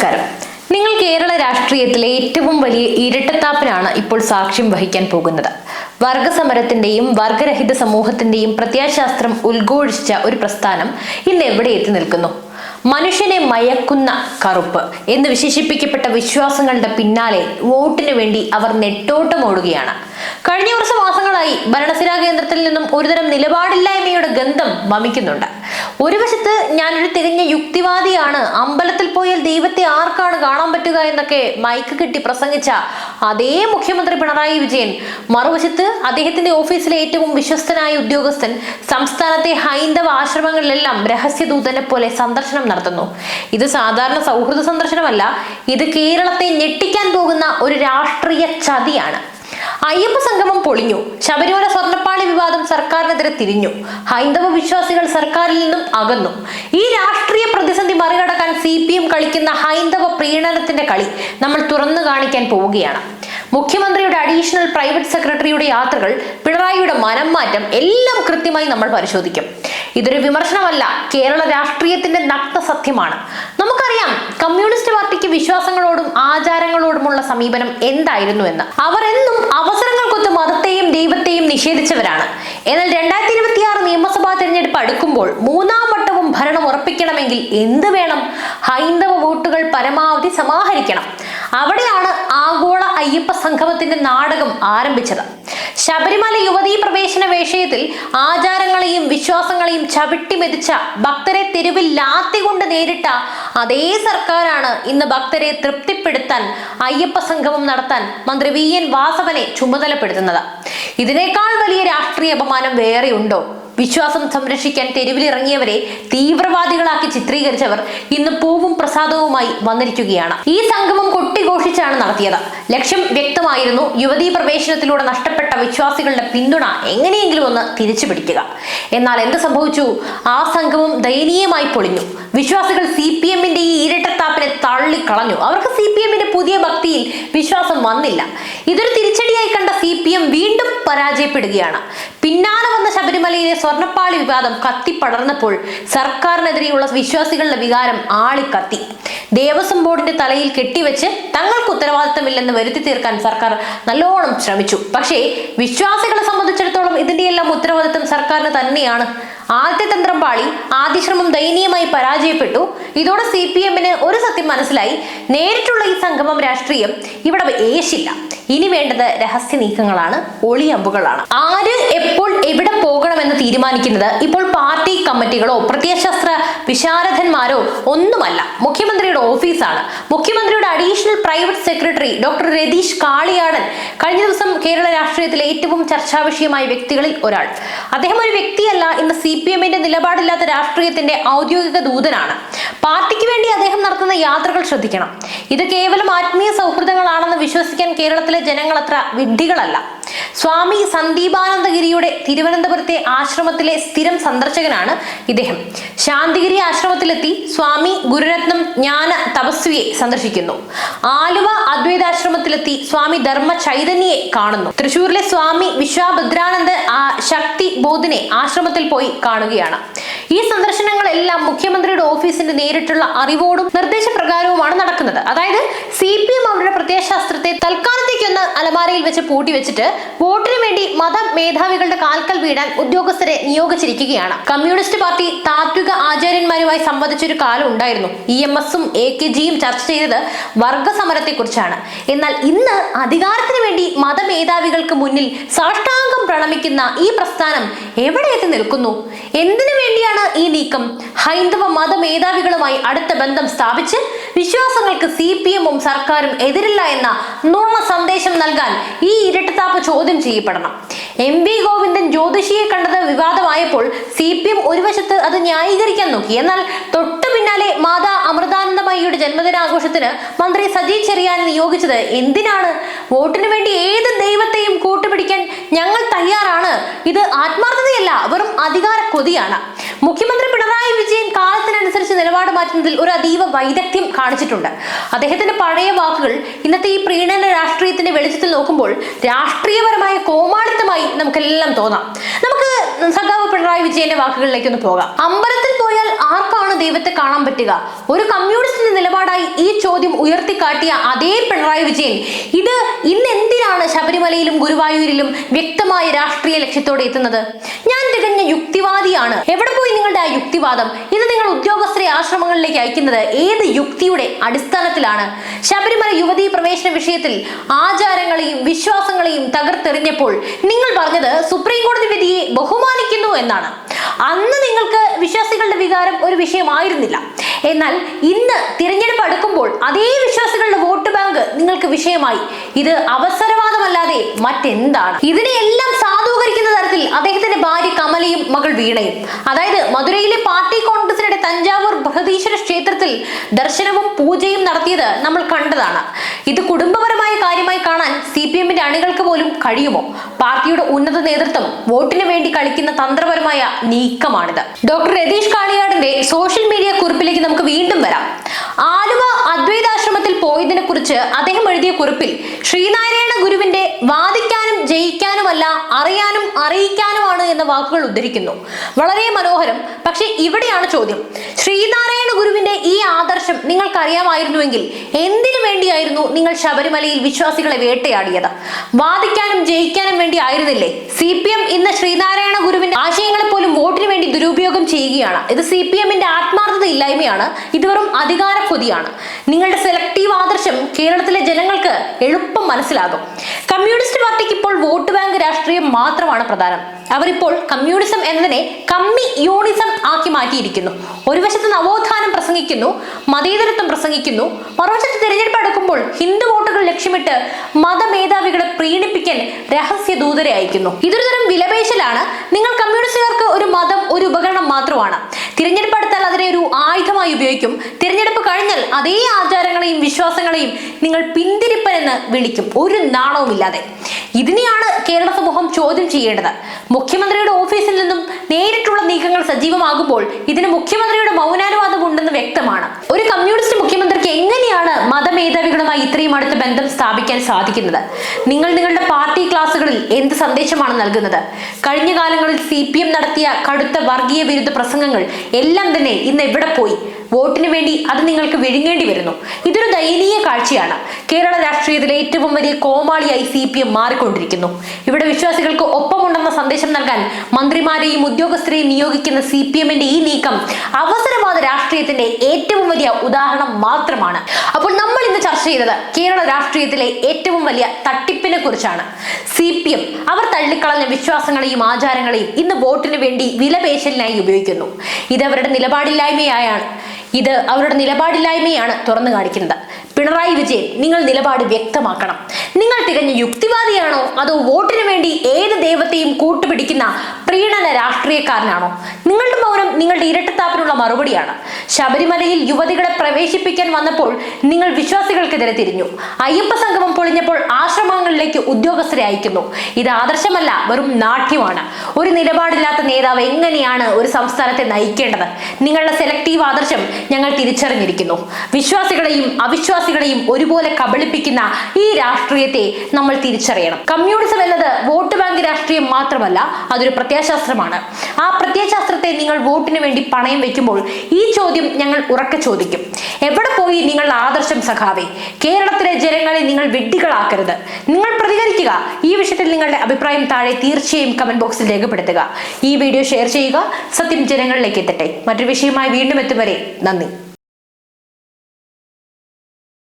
നമസ്കാരം. നിങ്ങൾ കേരള രാഷ്ട്രീയത്തിലെ ഏറ്റവും വലിയ ഇരട്ടത്താപ്പിനാണ് ഇപ്പോൾ സാക്ഷ്യം വഹിക്കാൻ പോകുന്നത്. വർഗസമരത്തിന്റെയും വർഗരഹിത സമൂഹത്തിന്റെയും പ്രത്യാശാസ്ത്രം ഉദ്ഘോഷിച്ച ഒരു പ്രസ്ഥാനം ഇന്ന് എവിടെ എത്തി നിൽക്കുന്നു? മനുഷ്യനെ മയക്കുന്ന കറുപ്പ് എന്ന് വിശേഷിപ്പിക്കപ്പെട്ട വിശ്വാസങ്ങളുടെ പിന്നാലെ വോട്ടിനു വേണ്ടി അവർ നെട്ടോട്ടമോടുകയാണ്. കഴിഞ്ഞ കുറച്ച് മാസങ്ങളായി ഭരണസിരാ കേന്ദ്രത്തിൽ നിന്നും ഒരുതരം നിലപാടില്ലായ്മയുടെ ഗന്ധം വമിക്കുന്നുണ്ട്. ഒരു വശത്ത് ഞാനൊരു തികഞ്ഞ യുക്തിവാദിയാണ് അമ്പലത്തിൽ പോയാൽ ദൈവത്തെ ആർക്കാണ് കാണാൻ പറ്റുക എന്നൊക്കെ മൈക്ക് കെട്ടി പ്രസംഗിച്ച അതേ മുഖ്യമന്ത്രി പിണറായി വിജയൻ മറുവശത്ത് അദ്ദേഹത്തിന്റെ ഓഫീസിലെ ഏറ്റവും വിശ്വസ്തനായ ഉദ്യോഗസ്ഥൻ സംസ്ഥാനത്തെ ഹൈന്ദവ ആശ്രമങ്ങളിലെല്ലാം രഹസ്യദൂതനെ പോലെ സന്ദർശനം നടത്തുന്നു. ഇത് സാധാരണ സൗഹൃദ സന്ദർശനമല്ല ഇത് കേരളത്തെ ഞെട്ടിക്കാൻ പോകുന്ന ഒരു രാഷ്ട്രീയ ചതിയാണ്. അയ്യപ്പ സംഗമം പൊളിഞ്ഞു. ശബരിമല സ്വർണപ്പാളി വിവാദം സർക്കാരിനെതിരെ തിരിഞ്ഞു. ഹൈന്ദവ വിശ്വാസികൾ സർക്കാരിൽ നിന്നും അകന്നു. ഈ രാഷ്ട്രീയ പ്രതിസന്ധി മറികടക്കാൻ സി പി എം കളിക്കുന്ന ഹൈന്ദവ പ്രീണനത്തിന്റെ കളി നമ്മൾ തുറന്നു കാണിക്കാൻ പോവുകയാണ്. മുഖ്യമന്ത്രിയുടെ അഡീഷണൽ പ്രൈവറ്റ് സെക്രട്ടറിയുടെ യാത്രകൾ പിണറായിയുടെ മനം മാറ്റം എല്ലാം കൃത്യമായി നമ്മൾ പരിശോധിക്കും. ഇതൊരു വിമർശനമല്ല കേരള രാഷ്ട്രീയത്തിന്റെ നഗ്ന സത്യമാണ്. നമുക്കറിയാം കമ്മ്യൂണിസ്റ്റ് പാർട്ടിക്ക് വിശ്വാസങ്ങളോടും ആചാരങ്ങളോടുമുള്ള സമീപനം എന്തായിരുന്നു എന്ന്. അവർ എന്നും അവസരങ്ങൾക്കൊത്ത് മതത്തെയും ദൈവത്തെയും നിഷേധിച്ചവരാണ്. എന്നാൽ രണ്ടായിരത്തി ഇരുപത്തിയാറ് നിയമസഭാ തെരഞ്ഞെടുപ്പ് അടുക്കുമ്പോൾ മൂന്നാം വട്ടവും ഭരണം ഉറപ്പിക്കണമെങ്കിൽ എന്ത് വേണം? ഹൈന്ദവ വോട്ടുകൾ പരമാവധി സമാഹരിക്കണം. അവിടെയാണ് അയ്യപ്പ സംഗമത്തിന്റെ നാടകം ആരംഭിച്ചത്. ശബരിമല യുവതീ പ്രവേശന വിഷയത്തിൽ ആചാരങ്ങളെയും വിശ്വാസങ്ങളെയും ചവിട്ടി മെതിച്ച ഭക്തരെ തെരുവിൽ ലാത്തി കൊണ്ട് നേരിട്ട അതേ സർക്കാരാണ് ഇന്ന് ഭക്തരെ തൃപ്തിപ്പെടുത്താൻ അയ്യപ്പ സംഗമം നടത്താൻ മന്ത്രി വി. എൻ. വാസവനെ ചുമതലപ്പെടുത്തുന്നത്. ഇതിനേക്കാൾ വലിയ രാഷ്ട്രീയ അപമാനം വേറെയുണ്ടോ? വിശ്വാസം സംരക്ഷിക്കാൻ തെരുവിലിറങ്ങിയവരെ തീവ്രവാദികളാക്കി ചിത്രീകരിച്ചവർ ഇന്ന് പൂവും പ്രസാദവുമായി വന്നിരിക്കുകയാണ്. ഈ സംഗമം കൊട്ടിഘോഷിച്ചാണ് നടത്തിയത്. ലക്ഷ്യം വ്യക്തമായിരുന്നു. യുവതീ പ്രവേശനത്തിലൂടെ നഷ്ടപ്പെട്ട വിശ്വാസികളുടെ പിന്തുണ എങ്ങനെയെങ്കിലും ഒന്ന് തിരിച്ചു പിടിക്കുക. എന്നാൽ എന്ത് സംഭവിച്ചു? ആ സംഗമം ദയനീയമായി പൊളിഞ്ഞു. വിശ്വാസികൾ സി പി എമ്മിന്റെ ഈ ഇരട്ടത്താപ്പിനെ തള്ളിക്കളഞ്ഞു. അവർക്ക് സി പി എമ്മിന്റെ പുതിയ ഭക്തിയിൽ വിശ്വാസം വന്നില്ല. ഇതൊരു തിരിച്ചടിയായി കണ്ട സി പി എം വീണ്ടും പരാജയപ്പെടുകയാണ്. പിന്നാലെ വന്ന ശബരിമലയിലെ സ്വർണപ്പാളി വിവാദം കത്തിപ്പടർന്നപ്പോൾ സർക്കാരിനെതിരെയുള്ള വിശ്വാസികളുടെ വികാരം ആളിക്കത്തി. ദേവസ്വം ബോർഡിന്റെ തലയിൽ കെട്ടിവെച്ച് തങ്ങൾക്ക് ഉത്തരവാദിത്തമില്ലെന്ന് വരുത്തി തീർക്കാൻ സർക്കാർ നല്ലോണം ശ്രമിച്ചു. പക്ഷേ വിശ്വാസികളെ സംബന്ധിച്ചിടത്തോളം ഇതിന്റെ എല്ലാം ഉത്തരവാദിത്തം സർക്കാരിന് തന്നെയാണ്. ആദ്യ തന്ത്രം പാളി ആദ്യ ശ്രമം ദയനീയമായി പരാജയപ്പെട്ടു. ഇതോടെ സി പി എമ്മിന് ഒരു സത്യം മനസ്സിലായി. നേരിട്ടുള്ള ഈ സംഗമം രാഷ്ട്രീയം ഇവിടെ ഏശില്ല. ഇനി വേണ്ടത് രഹസ്യ നീക്കങ്ങളാണ് ഒളിയമ്പുകളാണ് ആര് എപ്പോൾ എവിടെ പോകണമെന്ന് തീരുമാനിക്കുന്നത്? ഇപ്പോൾ പാർട്ടി കമ്മിറ്റികളോ പ്രത്യയശാസ്ത്ര വിശാരദന്മാരോ ഒന്നുമല്ല. മുഖ്യമന്ത്രിയുടെ ഓഫീസാണ്. മുഖ്യമന്ത്രിയുടെ additional private secretary doctor Ratheesh Kaliyadan കഴിഞ്ഞ ദിവസം കേരള രാഷ്ട്രീയത്തിലെ ഏറ്റവും ചർച്ചാ വിഷയമായ വ്യക്തികളിൽ ഒരാൾ. അദ്ദേഹം ഒരു വ്യക്തിയല്ല ഇന്ന് സി പി എമ്മിന്റെ നിലപാടില്ലാത്ത രാഷ്ട്രീയത്തിന്റെ ഔദ്യോഗിക ദൂതനാണ്. പാർട്ടിക്ക് വേണ്ടി അദ്ദേഹം നടത്തുന്ന യാത്രകൾ ശ്രദ്ധിക്കണം. ഇത് കേവലം ആത്മീയ സൗഹൃദങ്ങളാണെന്ന് വിശ്വസിക്കാൻ കേരളത്തിലെ ജനങ്ങൾ അത്ര വിഡ്ഢികളല്ല. സ്വാമി സന്ദീപാനന്ദഗിരിയുടെ തിരുവനന്തപുരത്തെ ആശ്രമത്തിലെ സ്ഥിരം സന്ദർശകനാണ് ഇദ്ദേഹം. ശാന്തിഗിരി ആശ്രമത്തിലെത്തി സ്വാമി ഗുരുരത്നം ജ്ഞാന തപസ്വിയെ സന്ദർശിക്കുന്നു. ആലുവ അദ്വൈതാശ്രമത്തിലെത്തി സ്വാമി ധർമ്മ ചൈതന്യയെ കാണുന്നു. തൃശൂരിലെ സ്വാമി വിശ്വാഭദ്രാനന്ദ ശക്തി ബോധിനെ ആശ്രമത്തിൽ പോയി കാണുകയാണ്. ഈ സന്ദർശനങ്ങളെല്ലാം മുഖ്യമന്ത്രിയുടെ ഓഫീസിന്റെ നേരിട്ടുള്ള അറിവോടും നിർദ്ദേശപ്രകാരവുമാണ് നടക്കുന്നത്. അതായത് സി പി എം അവരുടെ പ്രത്യയശാസ്ത്രത്തെ തൽക്കാലത്തേക്കൊന്ന് അലമാരയിൽ വെച്ച് പൂട്ടി വെച്ചിട്ട് വോട്ടിന് വേണ്ടി മത മേധാവികളുടെ കാൽക്കൽ വീടാൻ ഉദ്യോഗസ്ഥരെ നിയോഗിച്ചിരിക്കുകയാണ്. കമ്മ്യൂണിസ്റ്റ് പാർട്ടി താത്വിക ആചാര്യന്മാരുമായി സംവദിച്ചൊരു കാലം ഉണ്ടായിരുന്നു. ഇ എം എസും എ കെ ജിയും ചർച്ച ചെയ്തത് വർഗസമരത്തെക്കുറിച്ചാണ്. എന്നാൽ ഇന്ന് അധികാരത്തിന് വേണ്ടി മതമേധാവികൾക്ക് മുന്നിൽ സാഷ്ടാംഗം പ്രണമിക്കുന്ന ഈ പ്രസ്ഥാനം എവിടെ എത്തി നിൽക്കുന്നു? എന്തിനു വേണ്ടിയാണ് ഈ നീക്കം? ഹൈന്ദവ മതമേധാവികളുമായി അടുത്ത ബന്ധം സ്ഥാപിച്ച് വിശ്വാസങ്ങൾക്ക് സി പി എമ്മും സർക്കാരും എതിരില്ല എന്ന നുണ സന്ദേശം നൽകാൻ ഈ ഇരട്ടത്താപ്പ് ചോദ്യം ചെയ്യപ്പെടണം. എം വി ഗോവിന്ദൻ ജ്യോതിഷിയെ കണ്ടത് വിവാദമായപ്പോൾ സി പി എം ഒരു വശത്ത് അത് ന്യായീകരിക്കാൻ നോക്കി. എന്നാൽ തൊട്ടു പിന്നാലെ മാതാ അമൃതാനന്ദമയ്യയുടെ ജന്മദിനാഘോഷത്തിന് മന്ത്രി സജി ചെറിയാൻ നിയോഗിച്ചത് എന്തിനാണ്? വോട്ടിന് വേണ്ടി ഏത് ദൈവത്തെയും കൂട്ടുപിടിക്കാൻ ഞങ്ങൾ തയ്യാറാണ്. ഇത് ആത്മാർത്ഥതയല്ല വെറും അധികാര കൊതിയാണ് മുഖ്യമന്ത്രി പിണറായി വിജയൻ കാലത്തിനനുസരിച്ച് നിലപാട് മാറ്റുന്നതിൽ ഒരു അതീവ വൈദഗ്ധ്യം കാണിച്ചിട്ടുണ്ട്. അദ്ദേഹത്തിന്റെ പഴയ വാക്കുകൾ ഇന്നത്തെ ഈ പ്രീണന രാഷ്ട്രീയത്തിന്റെ വെളിച്ചത്തിൽ നോക്കുമ്പോൾ രാഷ്ട്രീയപരമായ കോമാളിത്തമായി നമുക്കെല്ലാം തോന്നാം. നമുക്ക് സഖാവ് പിണറായി വിജയന്റെ വാക്കുകളിലേക്ക് ഒന്ന് പോകാം. അമ്പലത്തിൽ പോയാൽ ആർക്കാണ് ദൈവത്തെ കാണാൻ പറ്റുക? ഒരു കമ്മ്യൂണിസ്റ്റിന്റെ നിലപാടായി ഈ ചോദ്യം ഉയർത്തിക്കാട്ടിയ അതേ പിണറായി വിജയൻ ഇത് ഇന്ന് എന്തിനാണ് ശബരിമലയിലും ഗുരുവായൂരിലും വ്യക്തമായ രാഷ്ട്രീയ ലക്ഷ്യത്തോടെ എത്തുന്നത്. ഞാൻ തികഞ്ഞ യുക്തിവാദിയാണ്. എവിടെ പോയി നിങ്ങളുടെ ആ യുക്തിവാദം? ഇത് നിങ്ങൾ ഉദ്യോഗസ്ഥരെ ആശ്രമങ്ങളിലേക്ക് അയക്കുന്നത് ഏത് യുക്തിയുടെ അടിസ്ഥാനത്തിലാണ്? ശബരിമല യുവതീ പ്രവേശന വിഷയത്തിൽ ആചാരങ്ങളെയും വിശ്വാസങ്ങളെയും തകർത്തെറിഞ്ഞപ്പോൾ നിങ്ങൾ പറഞ്ഞത് സുപ്രീം കോടതി വിധിയെ ബഹുമാനിക്കുന്നു എന്നാണ്. അന്ന് നിങ്ങൾക്ക് വിശ്വാസികളുടെ വികാരം ഒരു വിഷയമായിരുന്നില്ല. എന്നാൽ ഇന്ന് തിരഞ്ഞെടുപ്പ് അടുക്കുമ്പോൾ അതേ വിശ്വാസികളുടെ വോട്ട് ബാങ്ക് നിങ്ങൾക്ക് വിഷയമായി. ഇത് അവസരവാദമല്ലാതെ മറ്റെന്താണ്? ഇതിനെയെല്ലാം സാധൂകരിക്കുന്ന തരത്തിൽ അദ്ദേഹത്തിന്റെ ഭാര്യ കമലയും മകൾ വീണയും. അതായത് മധുരയിലെ പാർട്ടി കോൺഗ്രസിനിടെ തഞ്ചാവൂർ ബൃഹദീശ്വര ക്ഷേത്രത്തിൽ ദർശനവും പൂജയും നടത്തിയത് നമ്മൾ കണ്ടതാണ്. ഇത് കുടുംബപരമായ കാണാൻ സി പി എമ്മിന്റെ അണികൾക്ക് പോലും കഴിയുമോ? പാർട്ടിയുടെ ഉന്നത നേതൃത്വം വോട്ടിന് വേണ്ടി കളിക്കുന്ന തന്ത്രപരമായ നീക്കമാണിത്. ഡോക്ടർ രതീഷ് കാളിയാടിന്റെ സോഷ്യൽ മീഡിയ കുറിപ്പിലേക്ക് നമുക്ക് വീണ്ടും വരാം. ആലുവ അദ്വൈതാശ്രമത്തിൽ പോയതിനെ കുറിച്ച് അദ്ദേഹം എഴുതിയ കുറിപ്പിൽ ശ്രീനാരായണ ഗുരുവിന്റെ വാദിക്കാനും ജയിക്കാനുമല്ല അറിയാനും അറിയിക്കാനുമാണ് എന്ന വാക്കുകൾ ഉദ്ധരിക്കുന്നു. വളരെ മനോഹരം. പക്ഷെ ഇവിടെയാണ് ചോദ്യം. ശ്രീനാരായണ ഗുരുവിന്റെ ആദർശം നിങ്ങൾക്കറിയാമായിരുന്നുവെങ്കിൽ എന്തിനു വേണ്ടിയായിരുന്നു നിങ്ങൾ ശബരിമലയിൽ വിശ്വാസികളെ വേട്ടയാടിയത്? വാദിക്കാനും ജയിക്കാനും വേണ്ടി ആയിരുന്നില്ലേ? സി പി എം ഇന്ന് ശ്രീനാരായണ ഗുരുവിന്റെ ആശയങ്ങളെ പോലും വോട്ടിന് വേണ്ടി ദുരുപയോഗം ചെയ്യുകയാണ്. ഇത് സി പി എമ്മിന്റെ ആത്മാർത്ഥത ഇല്ലായ്മയാണ് ഇത് വെറും അധികാര കൊതിയാണ്. നിങ്ങളുടെ സെലക്റ്റീവ് ആദർശം കേരളത്തിലെ ജനങ്ങൾക്ക് എളുപ്പം മനസ്സിലാകും. കമ്മ്യൂണിസ്റ്റ് പാർട്ടിക്ക് ഇപ്പോൾ വോട്ട് ബാങ്ക് രാഷ്ട്രീയം മാത്രമാണ് പ്രധാനം. അവരിപ്പോൾ കമ്മ്യൂണിസം എന്നതിനെ കമ്മി യൂണിസം ആക്കി മാറ്റിയിരിക്കുന്നു. ഒരു വശത്ത് നവോത്ഥാനം പ്രസംഗിക്കുന്നു മതേതരത്വം പ്രസംഗിക്കുന്നു. മറുവശത്ത് തിരഞ്ഞെടുപ്പ് അടുക്കുമ്പോൾ ഹിന്ദു വോട്ടുകൾ ലക്ഷ്യമിട്ട് മതമേധാവികളെ പ്രീണിപ്പിക്കാൻ രഹസ്യ ദൂതരെ അയക്കുന്നു. ഇതൊരു തരം വിലപേശലാണ്. നിങ്ങൾ കമ്മ്യൂണിസ്റ്റുകാർക്ക് ഒരു മതം ഒരു ഉപകരണം മാത്രമാണ്. തിരഞ്ഞെടുപ്പ് അടുത്താൽ അതിനെ ഒരു ആയുധമായി ഉപയോഗിക്കും. തിരഞ്ഞെടുപ്പ് കഴിഞ്ഞാൽ അതേ ആചാരങ്ങളെയും വിശ്വാസങ്ങളെയും നിങ്ങൾ പിന്തിരിപ്പൻ എന്ന് വിളിക്കും. ഒരു നാണവുമില്ലാതെ. ഇതിനെയാണ് കേരള സമൂഹം ചോദ്യം ചെയ്യേണ്ടത്. മുഖ്യമന്ത്രിയുടെ ഓഫീസിൽ നിന്നും നേരിട്ടുള്ള നീക്കങ്ങൾ സജീവമാകുമ്പോൾ ഇതിന് മുഖ്യമന്ത്രിയുടെ മൗനാനുവാദം ഉണ്ടെന്ന് വ്യക്തമാണ്. ഒരു കമ്മ്യൂണിസ്റ്റ് മുഖ്യമന്ത്രിക്ക് എങ്ങനെയാണ് മതമേധാവികളുമായി ഇത്രയും അടുത്ത ബന്ധം സ്ഥാപിക്കാൻ സാധിക്കുന്നത്? നിങ്ങൾ നിങ്ങളുടെ പാർട്ടി ക്ലാസുകളിൽ എന്ത് സന്ദേശമാണ് നൽകുന്നത്? കഴിഞ്ഞ കാലങ്ങളിൽ സി നടത്തിയ കടുത്ത വർഗീയ വിരുദ്ധ പ്രസംഗങ്ങൾ എല്ലാം തന്നെ ഇന്ന് എവിടെ പോയി? വോട്ടിന് വേണ്ടി അത് നിങ്ങൾക്ക് വിഴുങ്ങേണ്ടി വരുന്നു. ഇതൊരു ദയനീയ കാഴ്ചയാണ്. കേരള രാഷ്ട്രീയത്തിലെ ഏറ്റവും വലിയ കോമാളിയായി സി പി എം മാറിക്കൊണ്ടിരിക്കുന്നു. ഇവിടെ വിശ്വാസികൾക്ക് ഒപ്പമുണ്ടെന്ന സന്ദേശം നൽകാൻ മന്ത്രിമാരെയും ഉദ്യോഗസ്ഥരെയും നിയോഗിക്കുന്ന സി പി എമ്മിന്റെ ഈ നീക്കം അവസരവാദ രാഷ്ട്രീയത്തിന്റെ ഏറ്റവും വലിയ ഉദാഹരണം മാത്രമാണ്. അപ്പോൾ നമ്മൾ ഇന്ന് ചർച്ച ചെയ്തത് കേരള രാഷ്ട്രീയത്തിലെ ഏറ്റവും വലിയ തട്ടിപ്പിനെ കുറിച്ചാണ്. സി പി എം അവർ തള്ളിക്കളഞ്ഞ വിശ്വാസങ്ങളെയും ആചാരങ്ങളെയും ഇന്ന് വോട്ടിന് വേണ്ടി വിലപേശലിനായി ഉപയോഗിക്കുന്നു. ഇതവരുടെ നിലപാടില്ലായ്മയായാണ്. ഇത് അവരുടെ നിലപാടില്ലായ്മയാണ് തുറന്നു കാണിക്കുന്നത്. പിണറായി വിജയൻ നിങ്ങൾ നിലപാട് വ്യക്തമാക്കണം. നിങ്ങൾ തികഞ്ഞ യുക്തിവാദിയാണോ? അതോ വോട്ടിന് വേണ്ടി ഏത് ദൈവത്തെയും കൂട്ടുപിടിക്കുന്ന പ്രീണന രാഷ്ട്രീയക്കാരനാണോ? നിങ്ങളുടെ മൗനം നിങ്ങളുടെ ഇരട്ടത്താപ്പിനുള്ള മറുപടിയാണ്. ശബരിമലയിൽ യുവതികളെ പ്രവേശിപ്പിക്കാൻ വന്നപ്പോൾ നിങ്ങൾ വിശ്വാസികൾക്കെതിരെ തിരിഞ്ഞു. അയ്യപ്പ സംഗമം പൊളിഞ്ഞപ്പോൾ ആശ്രമങ്ങളിലേക്ക് ഉദ്യോഗസ്ഥരെ അയക്കുന്നു. ഇത് ആദർശമല്ല വെറും നാട്യമാണ്. ഒരു നിലപാടില്ലാത്ത നേതാവ് എങ്ങനെയാണ് ഒരു സംസ്ഥാനത്തെ നയിക്കേണ്ടത്? നിങ്ങളുടെ സെലക്റ്റീവ് ആദർശം ഞങ്ങൾ തിരിച്ചറിഞ്ഞിരിക്കുന്നു. വിശ്വാസികളെയും അവിശ്വാസികളെയും ഒരുപോലെ കബളിപ്പിക്കുന്ന ഈ രാഷ്ട്രീയത്തെ നമ്മൾ തിരിച്ചറിയണം. കമ്മ്യൂണിസം എന്നത് വോട്ട് ബാങ്ക് രാഷ്ട്രീയം മാത്രമല്ല അതൊരു പ്രത്യാശാസ്ത്രമാണ് ആ പ്രത്യയശാസ്ത്രത്തെ നിങ്ങൾ വോട്ടിന് വേണ്ടി പണയം വെക്കുമ്പോൾ ഈ ചോദ്യം ഞങ്ങൾ ഉറക്കെ ചോദിക്കും. എവിടെ പോയി നിങ്ങൾ ആദർശം സഖാവേ? കേരളത്തിലെ ജനങ്ങളെ നിങ്ങൾ വെഡ്ഡികളാക്കരുത് നിങ്ങൾ പ്രതികരിക്കുക. ഈ വിഷയത്തിൽ നിങ്ങളുടെ അഭിപ്രായം താഴെ തീർച്ചയായും കമന്റ് ബോക്സിൽ രേഖപ്പെടുത്തുക. ഈ വീഡിയോ ഷെയർ ചെയ്യുക. സത്യം ജനങ്ങളിലേക്ക് എത്തട്ടെ. മറ്റൊരു വിഷയമായി വീണ്ടും എത്തും വരെ നന്ദി.